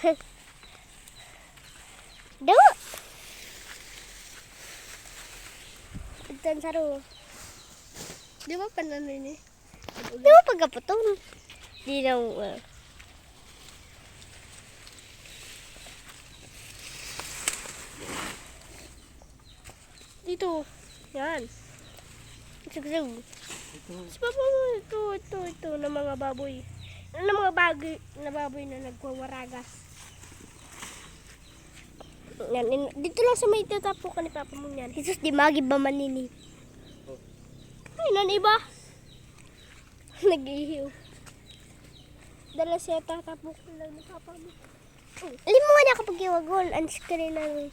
Dawa. Itan saro. Di ba panano ni? Dawa pagkaputong. Di na uh, Dito. Yan. Sugsug. Si Papa mo, ito, ito, ito, ng mga baboy. Ng mga bagoy, na baboy na nagwawaragas. Yan, in- dito lang sa may tatapukan ni Papa mo yan. Jesus di magi ba manini? Ay, nan iba. Nag-ihiw. Dala siya tatapukan lang ni Papa mo. Alam mo nga na kapag iwagol, ang screen na rin.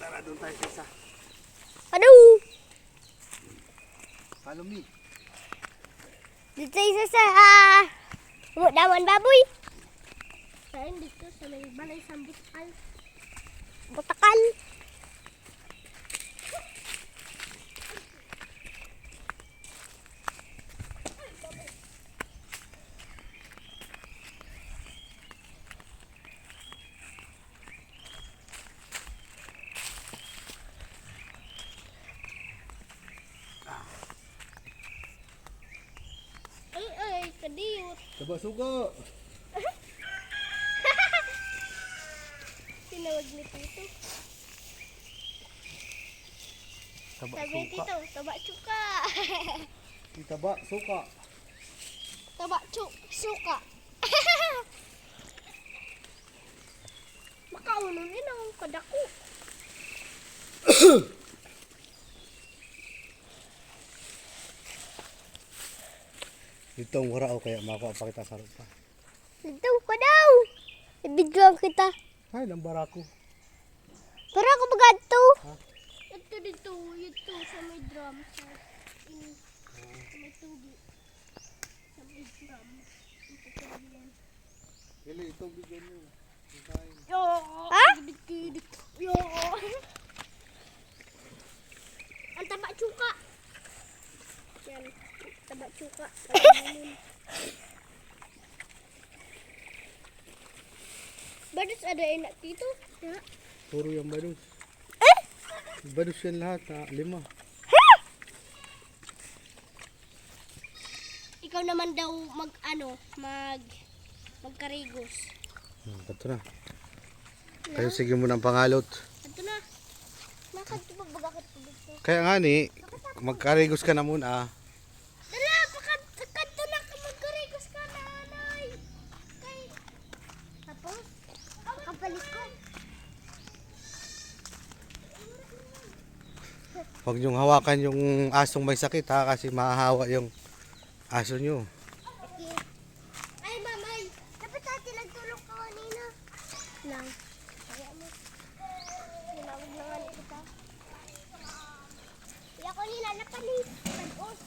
Tara, doon tayo sa isa. Ano? Follow me. Dito isa sa ah, dawan baboy. Saan dito sa may balay sambutal. Ay, kadiyot. Taba suga. Tinawag ni Tito. Taba Sabi ni suka. Tito, taba chuka. Taba suka. taba chuk, suka. Makauno rin ang kadako. Dito ang wara o kaya mako pakita sa rupa. Dito ka daw. Ibigyan kita. Ay, lambar ako. Pero ako bagadto. Ito dito, ito sa may drum. Sa, in, sa may tugi. Sa may drum. Ito sa yan. Dili, ito bigyan mo. Ha? Yo! Ang taba chuka. Yan. Taba chuka. Bados ada enak dito. Ya. Puro yung badus. Badus yan lahat, ha? lima. Ikaw naman daw mag ano, mag magkarigos. Hmm, ito na. Kayo sige mo ng pangalot. Ito na. Nakad pa baga ka dito. Kaya nga ni, magkarigos ka na muna. Dala, pakad kadto na ka magkarigos ka na, anay. Kay tapos kapalit ko. Huwag niyong hawakan yung asong may sakit ha, kasi mahahawa yung aso niyo. Ay, mamay. Dapat natin nagtulog ka kanina. Lang. Kaya mo. Tinawag na nga kita. Kaya ko nila nakalis. Pag-os.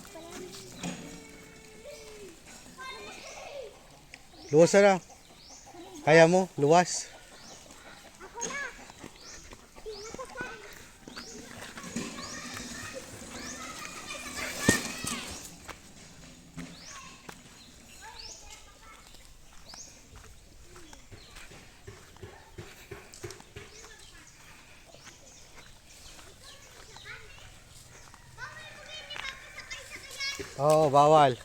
Luwas na. Kaya mo? Luwas? हो बावाल